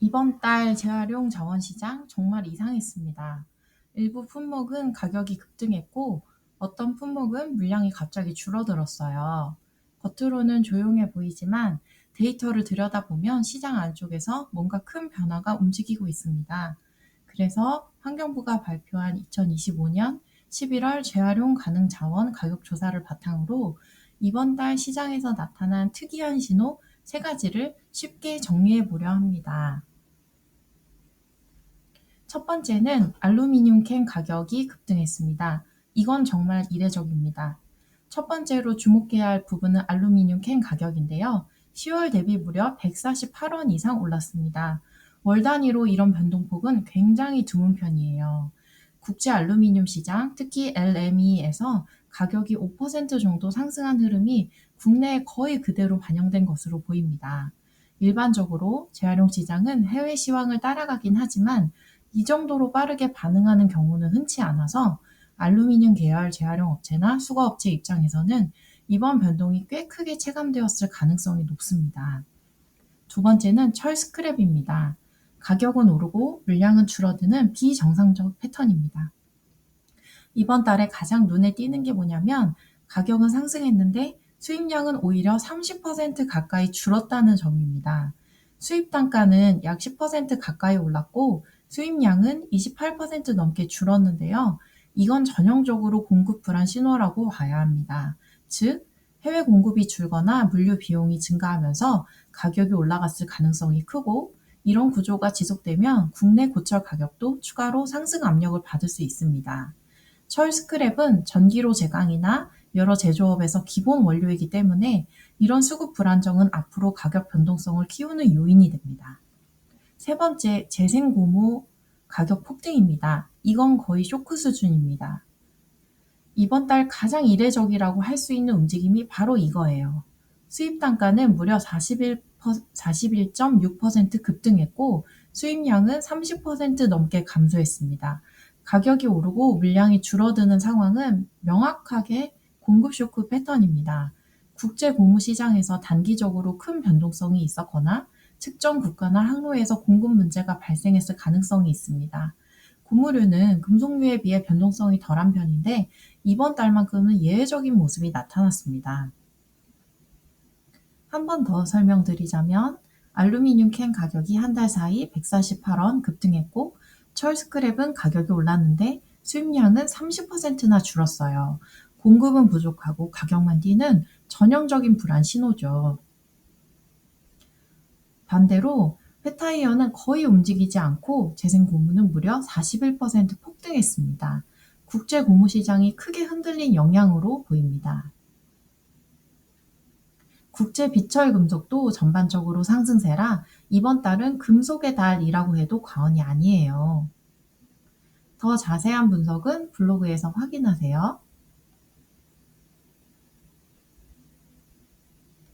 이번 달 재활용 자원 시장 정말 이상했습니다. 일부 품목은 가격이 급등했고 어떤 품목은 물량이 갑자기 줄어들었어요. 겉으로는 조용해 보이지만 데이터를 들여다보면 시장 안쪽에서 뭔가 큰 변화가 움직이고 있습니다. 그래서 환경부가 발표한 2025년 11월 재활용 가능 자원 가격 조사를 바탕으로 이번 달 시장에서 나타난 특이한 신호 세 가지를 쉽게 정리해 보려 합니다. 첫 번째는 알루미늄 캔 가격이 급등했습니다. 이건 정말 이례적입니다. 첫 번째로 주목해야 할 부분은 알루미늄 캔 가격인데요. 10월 대비 무려 148원 이상 올랐습니다. 월 단위로 이런 변동폭은 굉장히 드문 편이에요. 국제 알루미늄 시장, 특히 LME에서 가격이 5% 정도 상승한 흐름이 국내에 거의 그대로 반영된 것으로 보입니다. 일반적으로 재활용 시장은 해외 시황을 따라가긴 하지만 이 정도로 빠르게 반응하는 경우는 흔치 않아서 알루미늄 계열 재활용 업체나 수거 업체 입장에서는 이번 변동이 꽤 크게 체감되었을 가능성이 높습니다. 두 번째는 철 스크랩입니다. 가격은 오르고 물량은 줄어드는 비정상적 패턴입니다. 이번 달에 가장 눈에 띄는 게 뭐냐면 가격은 상승했는데 수입량은 오히려 30% 가까이 줄었다는 점입니다. 수입 단가는 약 10% 가까이 올랐고 수입량은 28% 넘게 줄었는데요. 이건 전형적으로 공급 불안 신호라고 봐야 합니다. 즉, 해외 공급이 줄거나 물류 비용이 증가하면서 가격이 올라갔을 가능성이 크고 이런 구조가 지속되면 국내 고철 가격도 추가로 상승 압력을 받을 수 있습니다. 철 스크랩은 전기로 제강이나 여러 제조업에서 기본 원료이기 때문에 이런 수급 불안정은 앞으로 가격 변동성을 키우는 요인이 됩니다. 세 번째, 재생고무 가격 폭등입니다. 이건 거의 쇼크 수준입니다. 이번 달 가장 이례적이라고 할 수 있는 움직임이 바로 이거예요. 수입 단가는 무려 41, 41.6% 급등했고 수입량은 30% 넘게 감소했습니다. 가격이 오르고 물량이 줄어드는 상황은 명확하게 공급 쇼크 패턴입니다. 국제 고무 시장에서 단기적으로 큰 변동성이 있었거나 특정 국가나 항로에서 공급 문제가 발생했을 가능성이 있습니다. 고무류는 금속류에 비해 변동성이 덜한 편인데 이번 달만큼은 예외적인 모습이 나타났습니다. 한 번 더 설명드리자면 알루미늄 캔 가격이 한 달 사이 148원 급등했고 철 스크랩은 가격이 올랐는데 수입량은 30%나 줄었어요. 공급은 부족하고 가격만 뛰는 전형적인 불안 신호죠. 반대로 폐타이어는 거의 움직이지 않고 재생 고무는 무려 41% 폭등했습니다. 국제 고무 시장이 크게 흔들린 영향으로 보입니다. 국제 비철 금속도 전반적으로 상승세라 이번 달은 금속의 달이라고 해도 과언이 아니에요. 더 자세한 분석은 블로그에서 확인하세요.